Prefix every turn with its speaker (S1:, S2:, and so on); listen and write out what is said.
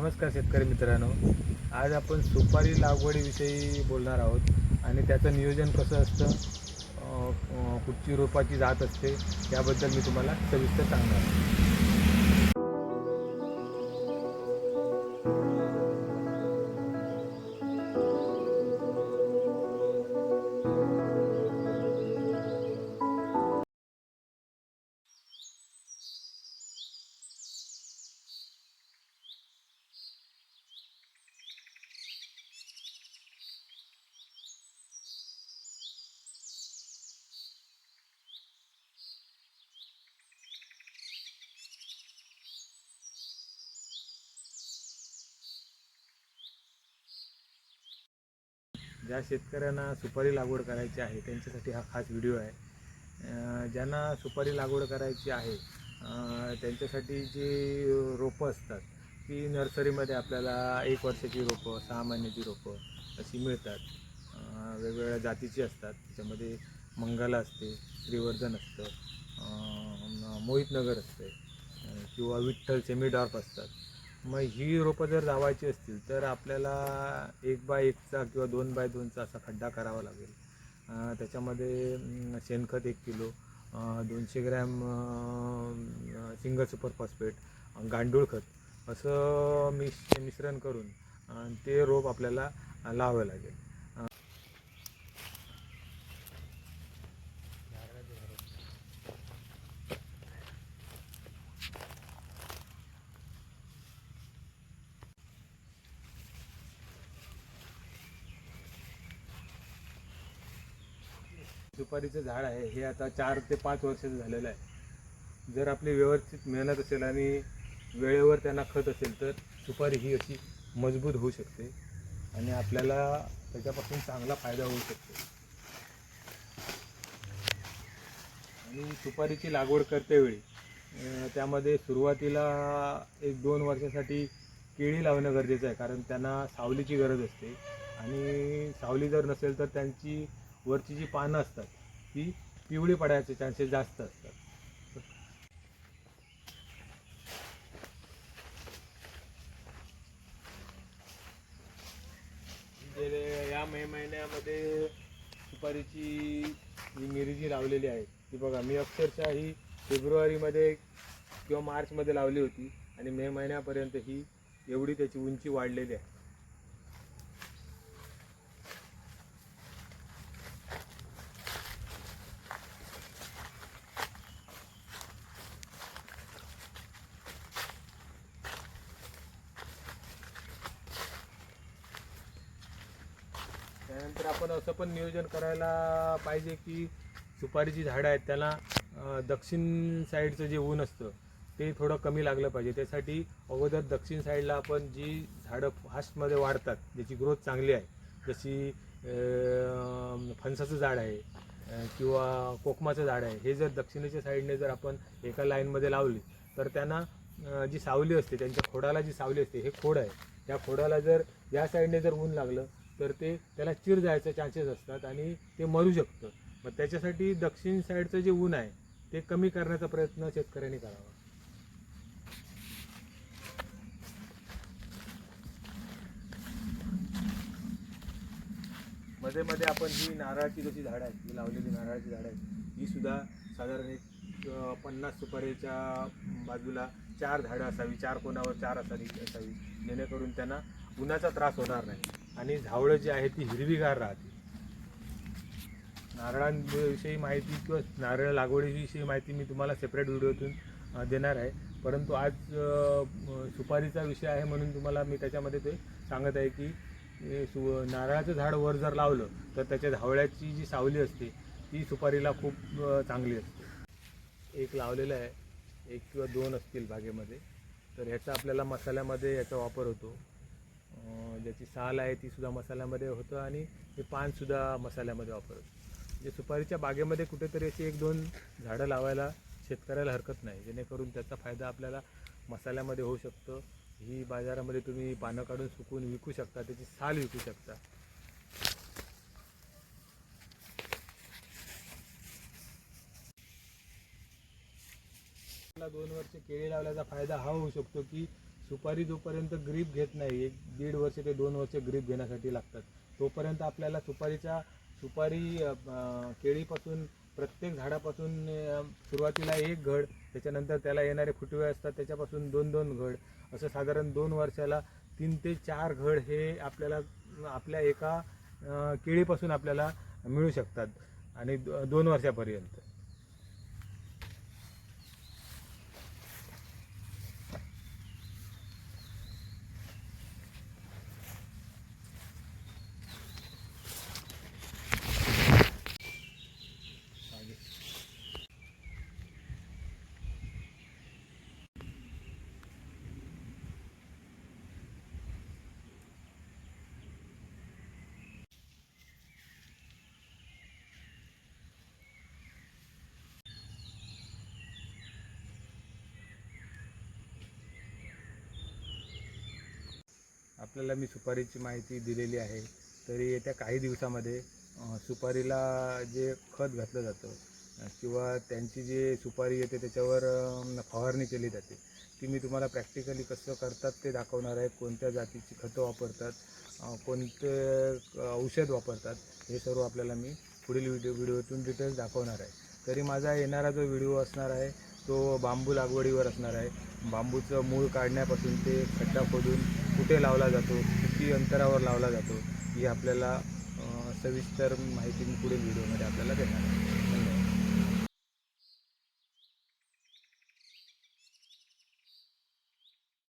S1: नमस्कार शेतकरी मित्रांनो. आज आपण सुपारी लागवडीविषयी बोलणार आहोत आणि त्याचं नियोजन कसं असतं कुठची रोपाची जात असते त्याबद्दल मी तुम्हाला सविस्तर सांगणार ज्या शेतकऱ्यांना सुपारी लागवड करायची आहे त्यांच्यासाठी हा खास व्हिडिओ आहे. ज्यांना सुपारी लागवड करायची आहे त्यांच्यासाठी जी रोपं असतात ती नर्सरीमध्ये आपल्याला एक वर्षाची रोपं सहा महिन्याची रोपं अशी मिळतात. वेगवेगळ्या जातीची असतात त्याच्यामध्ये मंगला असते श्रीवर्धन असतं मोहितनगर असते किंवा विठ्ठल सेमीडॉर्फ असतात. मग ही रोपं जर लावायची असतील तर आपल्याला एक बाय एकचा किंवा दोन बाय दोनचा असा खड्डा करावा लागेल. त्याच्यामध्ये शेणखत एक किलो दोनशे ग्रॅम सिंगल सुपर फॉस्फेट गांडूळ खत असं मिश मिश्रण करून ते रोप आपल्याला लावावं लागेल. सुपारीचं झाड आहे हे आता चार ते पाच वर्षाचं झालेलं आहे. जर आपली व्यवस्थित मेहनत असेल आणि वेळेवर त्यांना खत असेल तर सुपारी ही अशी मजबूत होऊ शकते आणि आपल्याला त्याच्यापासून चांगला फायदा होऊ शकतो. आणि सुपारीची लागवड करतेवेळी त्यामध्ये सुरुवातीला एक दोन वर्षासाठी केळी लावणं गरजेचं आहे कारण त्यांना सावलीची गरज असते. आणि सावली जर नसेल तर त्यांची वरची जी पानं असतात ती पिवळी पडायचे चान्सेस जास्त असतात. गेले या मे महिन्यामध्ये सुपारीची जी मिरी लावलेली आहे ती बघा मी अक्षरशः ही फेब्रुवारीमध्ये किंवा मार्चमध्ये लावली होती आणि मे महिन्यापर्यंत ही एवढी त्याची उंची वाढलेली आहे. त्यानंतर आपण असं पण नियोजन करायला पाहिजे की सुपारीची झाडं आहेत त्याला दक्षिण साईडचं जे ऊन असतं ते थोडं कमी लागलं पाहिजे. त्यासाठी अगोदर दक्षिण साईडला आपण जी झाडं फास्टमध्ये वाढतात ज्याची ग्रोथ चांगली आहे जशी फणसाचं झाड आहे किंवा कोकमाचं झाड आहे हे जर दक्षिणेच्या साईडने जर आपण एका लाईनमध्ये लावली तर त्यांना जी सावली असते त्यांच्या खोडाला जी सावली असते हे खोड आहे. त्या खोडाला जर या साईडने जर ऊन लागलं तर ते त्याला चिर जायचा चान्सेस असतात आणि ते मरू शकतं. मग त्याच्यासाठी दक्षिण साईडचं जे ऊन आहे ते कमी करण्याचा प्रयत्न शेतकऱ्यांनी करावा. मध्ये मध्ये आपण ही नारळाची जशी झाडं आहेत ही लावलेली नारळाची झाडं आहेत ही सुद्धा साधारण एक पन्नास सुपारीच्या बाजूला चार झाडं असावी चार कोणावर चार असावी असावी. जेणेकरून त्यांना उन्हाचा त्रास होणार नाही. आणि झावळं जी आहे ती हिरवीगार राहते. नारळांविषयी माहिती किंवा नारळ लागवडीविषयी माहिती मी तुम्हाला सेपरेट व्हिडिओतून देणार आहे. परंतु आज सुपारीचा विषय आहे म्हणून तुम्हाला मी त्याच्यामध्ये ते सांगत आहे की सु नारळाचं झाड वर जर लावलं तर त्याच्या धावळ्याची जी सावली असते ती सुपारीला खूप चांगली असते. एक लावलेलं आहे एक किंवा दोन असतील बागेमध्ये तर ह्याचा आपल्याला मसाल्यामध्ये याचा वापर होतो. ज्याची साल आहे ती सुद्धा मसाल्यामध्ये होतं आणि हे पानसुद्धा मसाल्यामध्ये वापरतो. म्हणजे सुपारीच्या बागेमध्ये कुठेतरी अशी एक दोन झाडं लावायला शेतकऱ्याला हरकत नाही. जेणेकरून त्याचा फायदा आपल्याला मसाल्यामध्ये होऊ शकतो. ही बाजारामध्ये तुम्ही पानं काढून सुकून विकू शकता त्याची साल विकू शकता. दोन वर्ष केळी लावल्याचा फायदा हा होऊ शकतो की सुपारी जोपर्यंत ग्रीप घेत नाही एक दीड वर्ष ते दोन वर्ष ग्रीप घेण्यासाठी लागतात तोपर्यंत आपल्याला सुपारीच्या सुपारी केळीपासून प्रत्येक झाडापासून सुरुवातीला एक घड त्याच्यानंतर त्याला येणारे फुटवे असतात त्याच्यापासून दोन दोन घड असं साधारण दोन वर्षाला तीन ते चार घड हे आपल्याला आपल्या एका केळीपासून आपल्याला मिळू शकतात आणि दोन वर्षापर्यंत. आपल्याला मी सुपारीची माहिती दिलेली आहे. तरी येत्या काही दिवसामध्ये सुपारीला जे खत घातलं जातं किंवा त्यांची जी सुपारी येते त्याच्यावर फवारणी केली जाते ती मी तुम्हाला प्रॅक्टिकली कसं करतात ते दाखवणार आहे. कोणत्या जातीची खतं वापरतात कोणते औषध वापरतात हे सर्व आपल्याला मी पुढील व्हिडिओ व्हिडिओतून डिटेल्स दाखवणार आहे. तरी माझा येणारा जो व्हिडिओ असणार आहे तो बांबू लागवडीवर असणार आहे. बांबूचं मूळ काढण्यापासून ते खड्डा खोदून कुठे लावला जातो किती अंतरावर लावला जातो ही आपल्याला सविस्तर माहिती पुढील व्हिडिओमध्ये आपल्याला देणार आहे.